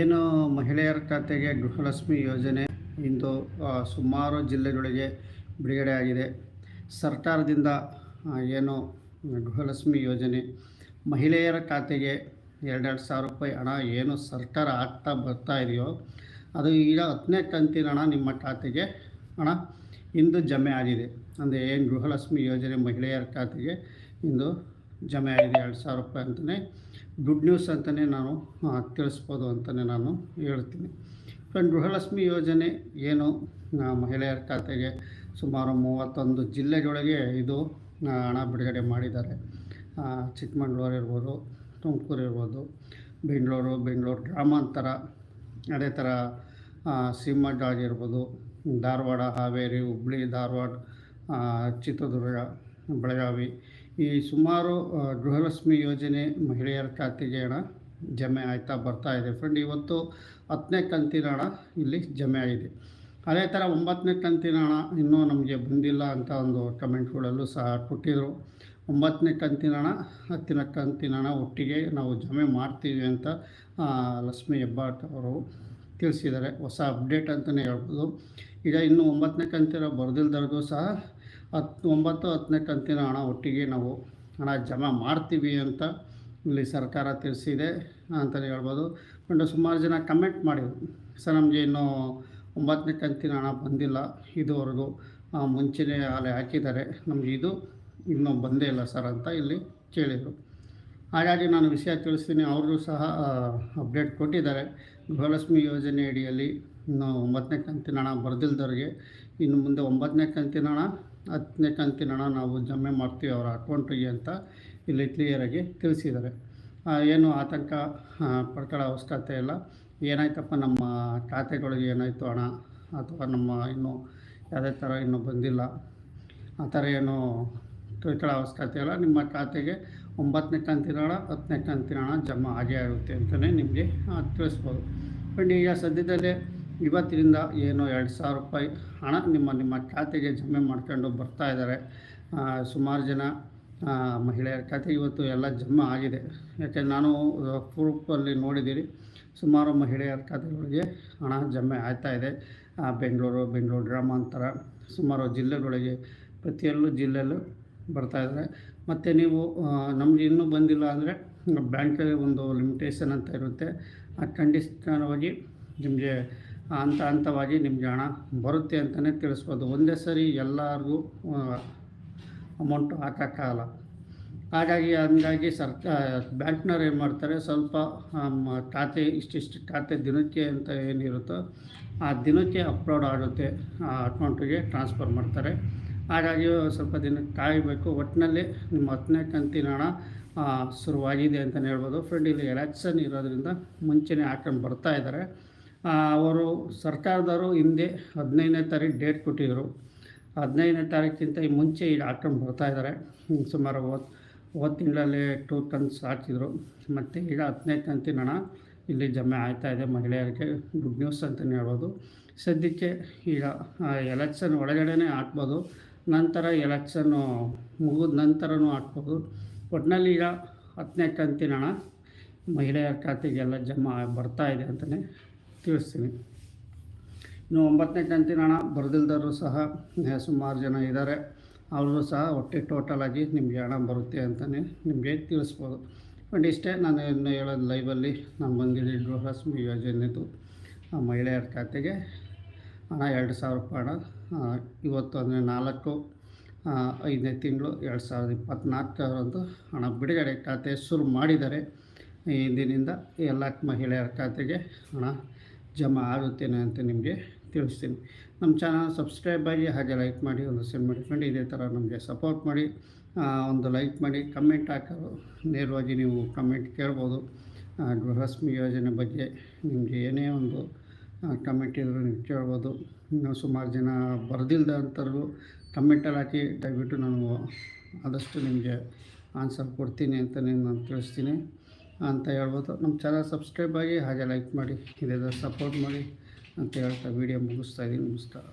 ಏನು ಮಹಿಳೆಯರ ಖಾತೆಗೆ ಗೃಹಲಕ್ಷ್ಮಿ ಯೋಜನೆ ಇಂದು ಸುಮಾರು ಜಿಲ್ಲೆಗಳಿಗೆ ಬಿಡುಗಡೆ ಆಗಿದೆ. ಸರ್ಕಾರದಿಂದ ಏನು ಗೃಹಲಕ್ಷ್ಮಿ ಯೋಜನೆ ಮಹಿಳೆಯರ ಖಾತೆಗೆ ಎರಡೆರಡು ಸಾವಿರ ರೂಪಾಯಿ ಹಣ ಏನು ಸರ್ಕಾರ ಆಗ್ತಾ ಬರ್ತಾ ಇದೆಯೋ, ಅದು ಈಗ ಹತ್ತನೇ ಕಂತಿನ ಹಣ ನಿಮ್ಮ ಖಾತೆಗೆ ಹಣ ಇಂದು ಜಮೆ ಆಗಿದೆ. ಅಂದರೆ ಏನು ಗೃಹಲಕ್ಷ್ಮಿ ಯೋಜನೆ ಮಹಿಳೆಯರ ಖಾತೆಗೆ ಇಂದು ಜಮೆ ಆಗಿದೆ, ಎರಡು ಸಾವಿರ ರೂಪಾಯಿ ಅಂತಲೇ ಗುಡ್ ನ್ಯೂಸ್ ಅಂತಲೇ ನಾನು ತಿಳಿಸ್ಬೋದು ಅಂತಲೇ ನಾನು ಹೇಳ್ತೀನಿ. ಫ್ರೆಂಡ್ ಗೃಹಲಕ್ಷ್ಮಿ ಯೋಜನೆ ಏನು? ಮಹಿಳೆಯರ ಖಾತೆಗೆ ಸುಮಾರು ಮೂವತ್ತೊಂದು ಜಿಲ್ಲೆಗಳಿಗೆ ಇದು ಹಣ ಬಿಡುಗಡೆ ಮಾಡಿದ್ದಾರೆ. ಚಿಕ್ಕಮಗಳೂರು ಇರ್ಬೋದು, ತುಮಕೂರು ಇರ್ಬೋದು, ಬೆಂಗಳೂರು ಬೆಂಗಳೂರು ಗ್ರಾಮಾಂತರ, ಅದೇ ಥರ ಸೀಮಡ್ ಆಗಿರ್ಬೋದು ಧಾರವಾಡ, ಹಾವೇರಿ, ಹುಬ್ಳಿ, ಧಾರವಾಡ ಚಿತ್ರದುರ್ಗ, ಬೆಳಗಾವಿ ಈ ಸುಮಾರು ಗೃಹಲಕ್ಷ್ಮಿ ಯೋಜನೆ ಮಹಿಳೆಯರ ಖಾತೆಗೆ ಹಣ ಜಮೆ ಆಯ್ತಾ ಬರ್ತಾ ಇದೆ. ಫ್ರೆಂಡ್, ಇವತ್ತು ಹತ್ತನೇ ಕಂತಿನ ಹಣ ಇಲ್ಲಿ ಜಮೆ ಆಗಿದೆ. ಅದೇ ಥರ ಒಂಬತ್ತನೇ ಕಂತಿನ ಹಣ ಇನ್ನೂ ನಮಗೆ ಬಂದಿಲ್ಲ ಅಂತ ಒಂದು ಕಮೆಂಟ್ಗಳಲ್ಲೂ ಸಹ ಕೊಟ್ಟಿದ್ದರು ಒಂಬತ್ತನೇ ಕಂತಿನ ಹಣ, ಹತ್ತಿನ ಕಂತಿನ ಹಣ ಒಟ್ಟಿಗೆ ನಾವು ಜಮೆ ಮಾಡ್ತೀವಿ ಅಂತ ಲಕ್ಷ್ಮಿ ಹೆಬ್ಬಾಟ್ ಅವರು ತಿಳಿಸಿದ್ದಾರೆ. ಹೊಸ ಅಪ್ಡೇಟ್ ಅಂತಲೇ ಹೇಳ್ಬೋದು. ಈಗ ಇನ್ನು ಒಂಬತ್ತನೇ ಕಂತಿನ ಬರೆದಿಲ್ದವ್ರಿಗೂ ಸಹ ಹತ್ತು ಒಂಬತ್ತು ಹತ್ತನೇ ಕಂತಿನ ಹಣ ಒಟ್ಟಿಗೆ ನಾವು ಹಣ ಜಮಾ ಮಾಡ್ತೀವಿ ಅಂತ ಇಲ್ಲಿ ಸರ್ಕಾರ ತಿಳಿಸಿದೆ ಅಂತಲೇ ಹೇಳ್ಬೋದು. ಬಟ್ ಸುಮಾರು ಜನ ಕಮೆಂಟ್ ಮಾಡಿದರು. ಸರ್, ನಮಗೆ ಇನ್ನೂ ಒಂಬತ್ತನೇ ಕಂತಿನ ಹಣ ಬಂದಿಲ್ಲ. ಇದುವರೆಗೂ ಮುಂಚೆನೇ ಅಲ್ಲಿ ಹಾಕಿದ್ದಾರೆ. ನಮಗೆ ಇದು ಇನ್ನೂ ಬಂದೇ ಇಲ್ಲ ಸರ್ ಅಂತ ಇಲ್ಲಿ ಕೇಳಿದರು. ಹಾಗಾಗಿ ನಾನು ವಿಷಯ ತಿಳಿಸ್ತೀನಿ. ಅವ್ರಿಗೂ ಸಹ ಅಪ್ಡೇಟ್ ಕೊಟ್ಟಿದ್ದಾರೆ. ಗೃಹಲಕ್ಷ್ಮಿ ಯೋಜನೆ ಅಡಿಯಲ್ಲಿ ಇನ್ನು ಒಂಬತ್ತನೇ ಕಂತಿನ ಹಣ ಬರೆದಿಲ್ದವ್ರಿಗೆ, ಇನ್ನು ಮುಂದೆ ಒಂಬತ್ತನೇ ಕಂತಿನ ಹಣ, ಹತ್ತನೇ ಕಂತಿನ ಹಣ ನಾವು ಜಮೆ ಮಾಡ್ತೀವಿ ಅವರ ಅಕೌಂಟಿಗೆ ಅಂತ ಇಲ್ಲಿ ಕ್ಲಿಯರಾಗಿ ತಿಳಿಸಿದ್ದಾರೆ. ಏನು ಆತಂಕ ಪಡ್ಕೊಳ್ಳೋ ಅವಶ್ಯಕತೆ ಇಲ್ಲ. ಏನಾಯ್ತಪ್ಪ, ನಮ್ಮ ಖಾತೆಗಳಿಗೆ ಏನಾಯಿತು ಹಣ? ಅಥವಾ ನಮ್ಮ ಇನ್ನೂ ಯಾವುದೇ ಥರ ಇನ್ನೂ ಬಂದಿಲ್ಲ? ಆ ಥರ ಏನು ತಿಳ್ಕೊಳ್ಳೋ ಅವಶ್ಯಕತೆ ಇಲ್ಲ. ನಿಮ್ಮ ಖಾತೆಗೆ ಒಂಬತ್ತನೇ ಕಂತಿನ ಹಣ, ಹತ್ತನೇ ಕಂತಿನ ಹಣ ಜಮಾ ಆಗೇ ಆಗುತ್ತೆ ಅಂತಲೇ ನಿಮಗೆ ತಿಳಿಸ್ಬೋದು. ಬಟ್ ಈಗ ಸದ್ಯದಲ್ಲೇ ಇವತ್ತಿನಿಂದ ಏನು ಎರಡು ಸಾವಿರ ರೂಪಾಯಿ ಹಣ ನಿಮ್ಮ ನಿಮ್ಮ ಖಾತೆಗೆ ಜಮೆ ಮಾಡ್ಕೊಂಡು ಬರ್ತಾ ಇದ್ದಾರೆ. ಸುಮಾರು ಜನ ಮಹಿಳೆಯರ ಖಾತೆ ಇವತ್ತು ಎಲ್ಲ ಜಮಾ ಆಗಿದೆ. ಯಾಕೆ ನಾನು ಪೂರ್ವಲ್ಲಿ ನೋಡಿದ್ದೀರಿ, ಸುಮಾರು ಮಹಿಳೆಯರ ಖಾತೆಗಳಿಗೆ ಹಣ ಜಮೆ ಆಗ್ತಾ ಇದೆ. ಬೆಂಗಳೂರು ಬೆಂಗಳೂರು ಗ್ರಾಮಾಂತರ, ಸುಮಾರು ಜಿಲ್ಲೆಗಳಿಗೆ ಪ್ರತಿಯೊಂದು ಜಿಲ್ಲೆಯಲ್ಲೂ ಬರ್ತಾ ಇದ್ದಾರೆ. ಮತ್ತು ನೀವು ನಮ್ಗೆ ಇನ್ನೂ ಬಂದಿಲ್ಲ ಅಂದರೆ ಬ್ಯಾಂಕಲ್ಲಿ ಒಂದು ಲಿಮಿಟೇಷನ್ ಅಂತ ಇರುತ್ತೆ. ಆ, ಖಂಡಿತವಾಗಿ ನಿಮಗೆ ಹಂತ ಹಂತವಾಗಿ ನಿಮಗೆ ಹಣ ಬರುತ್ತೆ ಅಂತಲೇ ತಿಳಿಸ್ಬೋದು. ಒಂದೇ ಸರಿ ಎಲ್ಲರಿಗೂ ಅಮೌಂಟ್ ಹಾಕೋಕ್ಕಾಗಲ್ಲ. ಹಾಗಾಗಿ ಹಂಗಾಗಿ ಸರ್ಕಾರ ಬ್ಯಾಂಕ್ನವ್ರು ಏನು ಮಾಡ್ತಾರೆ, ಸ್ವಲ್ಪ ಖಾತೆ, ಇಷ್ಟಿಷ್ಟು ಖಾತೆ ದಿನಕ್ಕೆ ಅಂತ ಏನಿರುತ್ತೋ ಆ ದಿನಕ್ಕೆ ಅಪ್ಲೋಡ್ ಆಗುತ್ತೆ, ಆ ಅಕೌಂಟಿಗೆ ಟ್ರಾನ್ಸ್ಫರ್ ಮಾಡ್ತಾರೆ. ಹಾಗಾಗಿ ಸ್ವಲ್ಪ ದಿನ ಕಾಯಬೇಕು. ಒಟ್ಟಿನಲ್ಲಿ ನಿಮ್ಮ ಹತ್ತನೇ ಕಂತಿನ ಹಣ ಶುರುವಾಗಿದೆ ಅಂತಲೇ ಹೇಳ್ಬೋದು. ಫ್ರೆಂಡ್ ಇಲ್ಲಿ ಎಲೆಕ್ಷನ್ ಇರೋದ್ರಿಂದ ಮುಂಚೆನೇ ಹಾಕೊಂಡು ಬರ್ತಾ ಇದ್ದಾರೆ. ಅವರು ಸರ್ಕಾರದವರು ಹಿಂದೆ ಹದಿನೈದನೇ ತಾರೀಕು ಡೇಟ್ ಕೊಟ್ಟಿದ್ದರು. ಹದಿನೈದನೇ ತಾರೀಕಿಂತ ಮುಂಚೆ ಇಲ್ಲಿ ಹಾಕ್ಕೊಂಡು ಬರ್ತಾ ಇದ್ದಾರೆ. ಸುಮಾರು ಹೋದ ಹೋದ ತಿಂಗಳಲ್ಲಿ ಟೂ ಟನ್ಸ್ ಹಾಕಿದ್ರು ಮತ್ತು ಈಗ ಹತ್ತನೇ ತಂತಿನಣ ಇಲ್ಲಿ ಜಮೆ ಆಗ್ತಾ ಇದೆ ಮಹಿಳೆಯರಿಗೆ. ಗುಡ್ ನ್ಯೂಸ್ ಅಂತಲೇ ಹೇಳ್ಬೋದು. ಸದ್ಯಕ್ಕೆ ಈಗ ಎಲೆಕ್ಷನ್ ಒಳಗಡೆನೇ ಹಾಕ್ಬೋದು. ನಂತರ ಎಲೆಕ್ಷನ್ನು ಮುಗಿದ ನಂತರನೂ ಹಾಕ್ಬೋದು. ಒಟ್ಟಿನಲ್ಲಿ ಈಗ ಹತ್ತನೇ ಕಂತಿನ ಹಣ ಮಹಿಳೆಯರ ಖಾತೆಗೆಲ್ಲ ಜಮಾ ಬರ್ತಾ ಇದೆ ಅಂತಲೇ ತಿಳಿಸ್ತೀನಿ ಇನ್ನು ಒಂಬತ್ತನೇ ಕಂತಿನ ಹಣ ಬರೆದಿಲ್ದವರು ಸಹ ಸುಮಾರು ಜನ ಇದ್ದಾರೆ. ಅವರು ಸಹ ಒಟ್ಟೆ ಟೋಟಲಾಗಿ ನಿಮಗೆ ಹಣ ಬರುತ್ತೆ ಅಂತಲೇ ನಿಮಗೆ ತಿಳಿಸ್ಬೋದು. ಬಟ್ ಇಷ್ಟೇ ನಾನು ಇನ್ನು ಹೇಳೋದು ಲೈವಲ್ಲಿ ನಾನು ಬಂದಿದ್ದೀನಿ ಗೃಹಲಕ್ಷ್ಮಿ ಯೋಜನೆದು ಆ, ಮಹಿಳೆಯರ ಖಾತೆಗೆ ಹಣ ಎರಡು ಸಾವಿರ ರೂಪಾಯಿ ಹಣ ಇವತ್ತು ಅಂದರೆ ನಾಲ್ಕು ಐದನೇ ತಿಂಗಳು ಎರಡು ಸಾವಿರದ ಇಪ್ಪತ್ತ್ನಾಲ್ಕರಂದು ಹಣ ಬಿಡುಗಡೆ ಖಾತೆ ಶುರು ಮಾಡಿದ್ದಾರೆ. ಇಂದಿನಿಂದ ಎಲ್ಲ ಮಹಿಳೆಯರ ಖಾತೆಗೆ ಹಣ ಜಮಾ ಆಗುತ್ತೇನೆ ಅಂತ ನಿಮಗೆ ತಿಳಿಸ್ತೀನಿ. ನಮ್ಮ ಚಾನಲ್ ಸಬ್ಸ್ಕ್ರೈಬ್ ಆಗಿ ಹಾಗೆ ಲೈಕ್ ಮಾಡಿ, ಒಂದು ಸೆಂಡ್ ಮಾಡಿಕೊಂಡು ಇದೇ ಥರ ನಮಗೆ ಸಪೋರ್ಟ್ ಮಾಡಿ ಒಂದು ಲೈಕ್ ಮಾಡಿ, ಕಮೆಂಟ್ ಹಾಕೋದು ನೇರವಾಗಿ ನೀವು ಕಮೆಂಟ್ ಕೇಳ್ಬೋದು. ಗೃಹಲಕ್ಷ್ಮಿ ಯೋಜನೆ ಬಗ್ಗೆ ನಿಮಗೆ ಏನೇ ಒಂದು ಕಮೆಂಟ್ ಇದ್ದರೂ ನೀವು ಕೇಳ್ಬೋದು. ಇನ್ನು ಸುಮಾರು ಜನ ಅಂತರೂ ಕಮೆಂಟಲ್ಲಿ ಹಾಕಿ ದಯವಿಟ್ಟು ನಾನು ಆದಷ್ಟು ನಿಮಗೆ ಆನ್ಸರ್ ಕೊಡ್ತೀನಿ ಅಂತ ನಾನು ತಿಳಿಸ್ತೀನಿ. ಅಂತ ಹೇಳ್ಬೋದು. ನಮ್ಮ ಚಾನಲ್ ಸಬ್ಸ್ಕ್ರೈಬ್ ಆಗಿ ಹಾಗೆ ಲೈಕ್ ಮಾಡಿ ಇದೆಲ್ಲ ಸಪೋರ್ಟ್ ಮಾಡಿ ಅಂತ ಹೇಳ್ತಾ ವೀಡಿಯೋ ಮುಗಿಸ್ತಾ ಇದ್ದೀನಿ. ನಮಸ್ಕಾರ.